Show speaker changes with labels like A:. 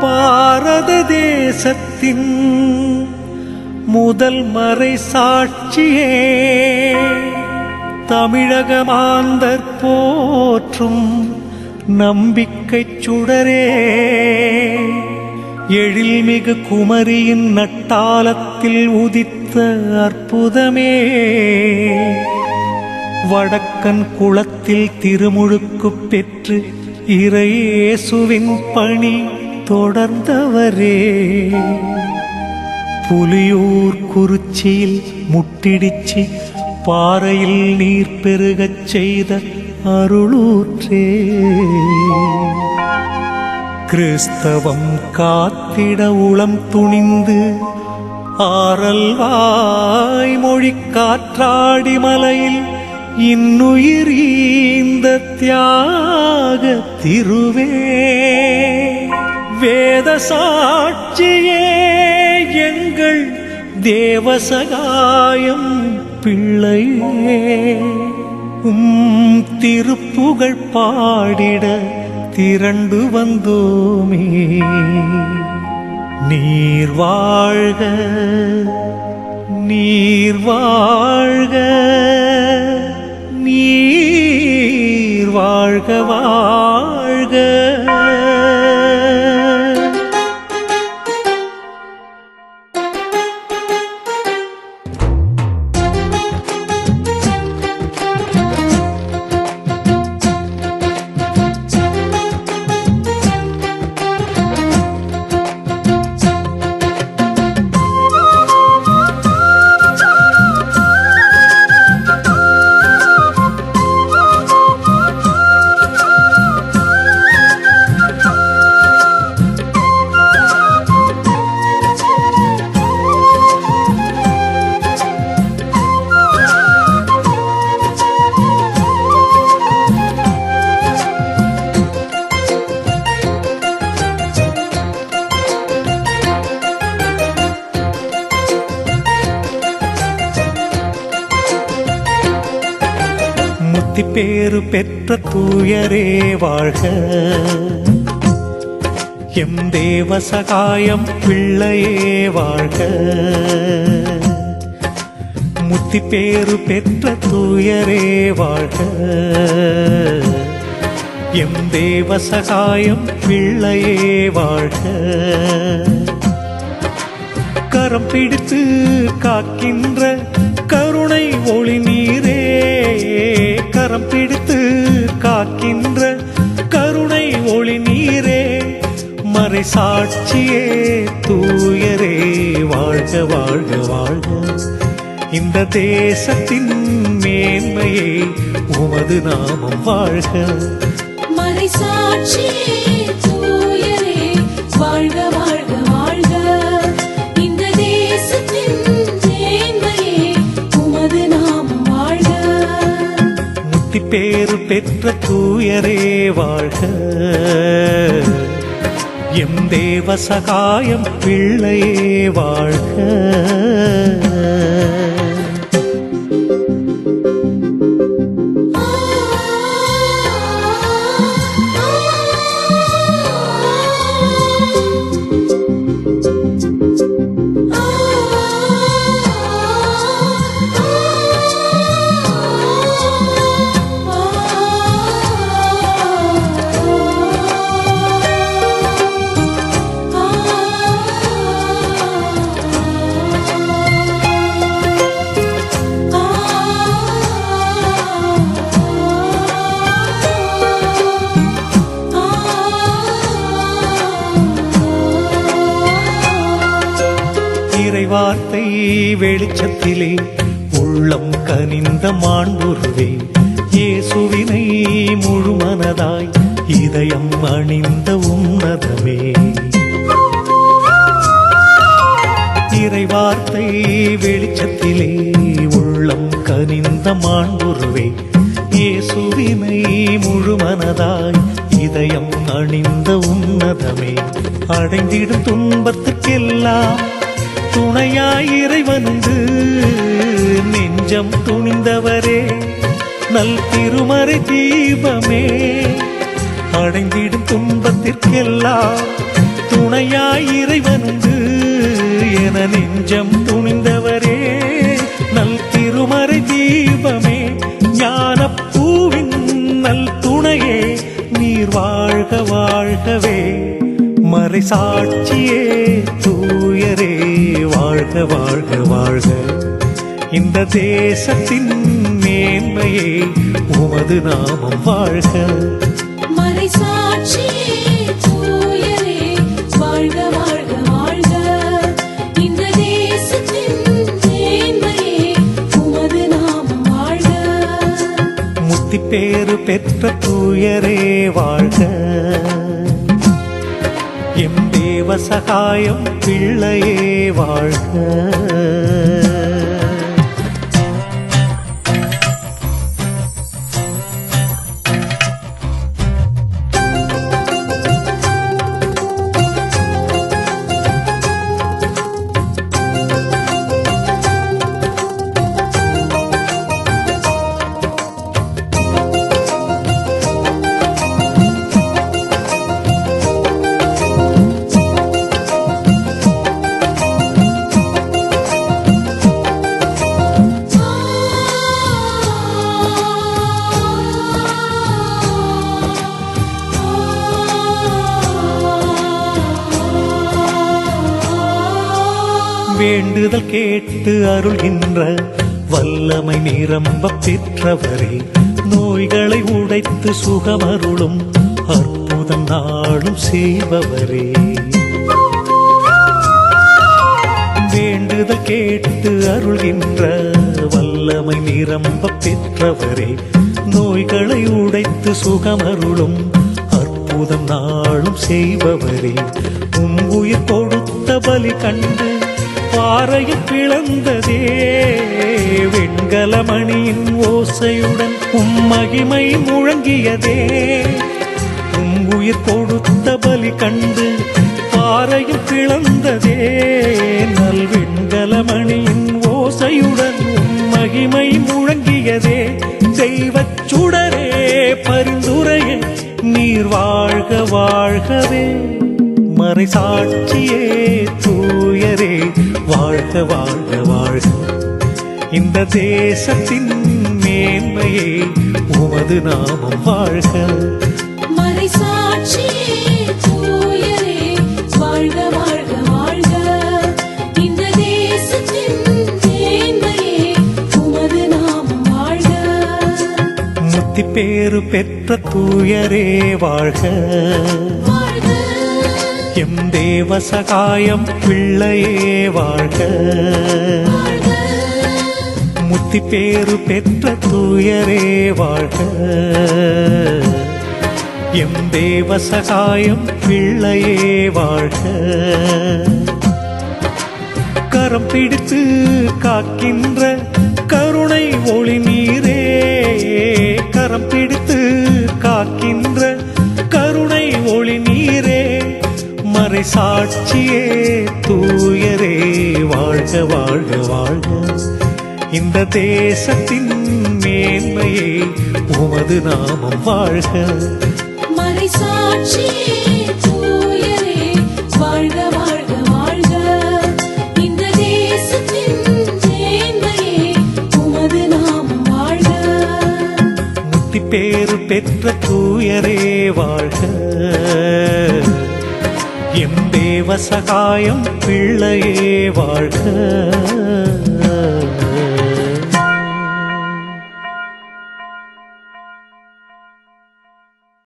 A: பாரத தேசத்தின் முதல் மறை சாட்சியே. தமிழக மாந்தர் போற்றும் நம்பிக்கை சுடரே. எழில்மிகு குமரியின் நட்டாலத்தில் உதித்த அற்புதமே. வடக்கன் குளத்தில் திருமுழுக்கு பெற்று இறையேசுவின் பணி தொடர்ந்தவரே. புலியூர் குறிச்சியில் முட்டிடிச்சு பாறையில் நீர் பெருகச் செய்த அருளூற்றே. கிறிஸ்தவம் காத்திட உளம் துணிந்து ஆரல் வாய்மொழி காற்றாடி மலையில் இன்னுயிர் ஈந்த தியாக திருவே. வேத சாட்சியே எங்கள் தேவசகாயம் பிள்ளையே. உம் திருப்புகழ் பாடிட திரண்டு வந்தோமே. நீர் வாழ்க நீர் வாழ்க நீர் வாழ்க முத்தி பேறு பெற்ற தூயரே வாழ்க. எம் தேவ சகாயம் பிள்ளையே வாழ்க. முத்தி பேறு பெற்ற தூயரே வாழ்க. எம் தேவ சகாயம் பிள்ளையே வாழ்க. கரம் பிடித்து காக்கின்ற கரம் பிடித்து காக்கின்ற கருணை ஒளி நீரே மறை சாட்சியே தூயரே. வாழ்க வாழ்க வாழ்க. இந்த தேசத்தின் மேன்மையே உமது நாமம் வாழ்க.
B: மறை சாட்சியே தூயரே வாழ்க வாழ்க.
A: பேரு பெற்ற தூயரே வாழ்க. எம் தேவ சகாயம் பிள்ளையே வாழ்க. இறைவார்த்தை வெளிச்சத்திலே உள்ளம் கனிந்த மாண்புருவே இயேசுவினை முழுமனதாய் இதயம் அணிந்த உன்னதமே. இறைவார்த்தை வெளிச்சத்திலே உள்ளம் கனிந்த மாண்புருவே இயேசுவினை முழுமனதாய் இதயம் அணிந்த உன்னதமே. அடைந்திடும் துன்பத்துக்கெல்லாம் துணையாய் இறைவந்து நெஞ்சம் துணிந்தவரே நல் திருமறை தீபமே. அடைந்திடும் துன்பத்திற்கெல்லாம் துணையாய் இறைவந்து என நெஞ்சம் துணிந்தவரே நல் திருமறை தீபமே. ஞான பூவின் நல் துணையே நீர் வாழ்க வாழ்கவே. மறை சாட்சியே தூ வாழ்க வாழ்க வாழ்க. இந்த தேசத்தின் மேன்மையே உமது நாமம் வாழ்க.
B: மறைசாட்சியே தூயரே வாழ்க வாழ்க வாழ்க. இந்த தேசத்தின் மேன்மையே உமது நாமம் வாழ்க.
A: முத்தி பேறு பெற்ற தூயரே வாழ்க. தேவ சகாயம் பிள்ளையே வாழ்க வேண்டுதல் கேட்டு அருள்கின்ற வல்லமை நிரம்ப பெற்றவரே நோய்களை உடைத்து சுகமருளும் அற்புதம் நாளும் செய்பவரே. வேண்டுதல் கேட்டு அருள்கின்ற வல்லமை நிரம்ப பெற்றவரே நோய்களை உடைத்து சுகமருளும் அற்புதம் நாளும் செய்பவரே. உம் உயிர் கொடுத்த பலி கண்டு பாறையில் பிளந்ததே. வெண்கலமணியின் ஓசையுடன் உம் மகிமை முழங்கியதே. உம் உயிர் கொடுத்த பலி கண்டு பாறையில் பிளந்ததே. நல் வெண்கல ஓசையுடன் உம் மகிமை முழங்கியதே. தெய்வச் சுடரே பரிந்துரையே நீர் வாழ்க வாழ்கவே. மறை சாட்சியே தூயரே வாழ்க வாழ்க வாழ்க. இந்த தேசத்தின் மேன்மையே உமது நாமம் வாழ்க.
B: மறைசாட்சியே தூயரே வாழ்க வாழ்க வாழ்க. இந்த தேசத்தின் மேன்மையே உமது நாமம் வாழ்க.
A: முத்தி பேறு பெற்ற தூயரே வாழ்க.
B: வாழ்க.
A: எம் தேவ சகாயம் பிள்ளையே வாழ்க.
B: வாழ்க
A: முத்தி பேரு பெற்ற தூயரே வாழ்க. எம் தேவ சகாயம் பிள்ளையே வாழ்க. கரம் பிடித்து காக்கின்ற கருணை ஒளி நீர் சாட்சியே தூயரே வாழ்க வாழ்க வாழ்க. இந்த தேசத்தின் மேன்மையே உமது நாமம் வாழ்க.
B: மறைசாட்சியே தூயரே வாழ்க வாழ்க வாழ்க. இந்த தேசத்தின் மேன்மையே உமது நாமம் வாழ்க.
A: முத்தி பேறு பெற்ற தூயரே வாழ்க. எம் தேவ சகாயம் பிள்ளையே வாழ்க.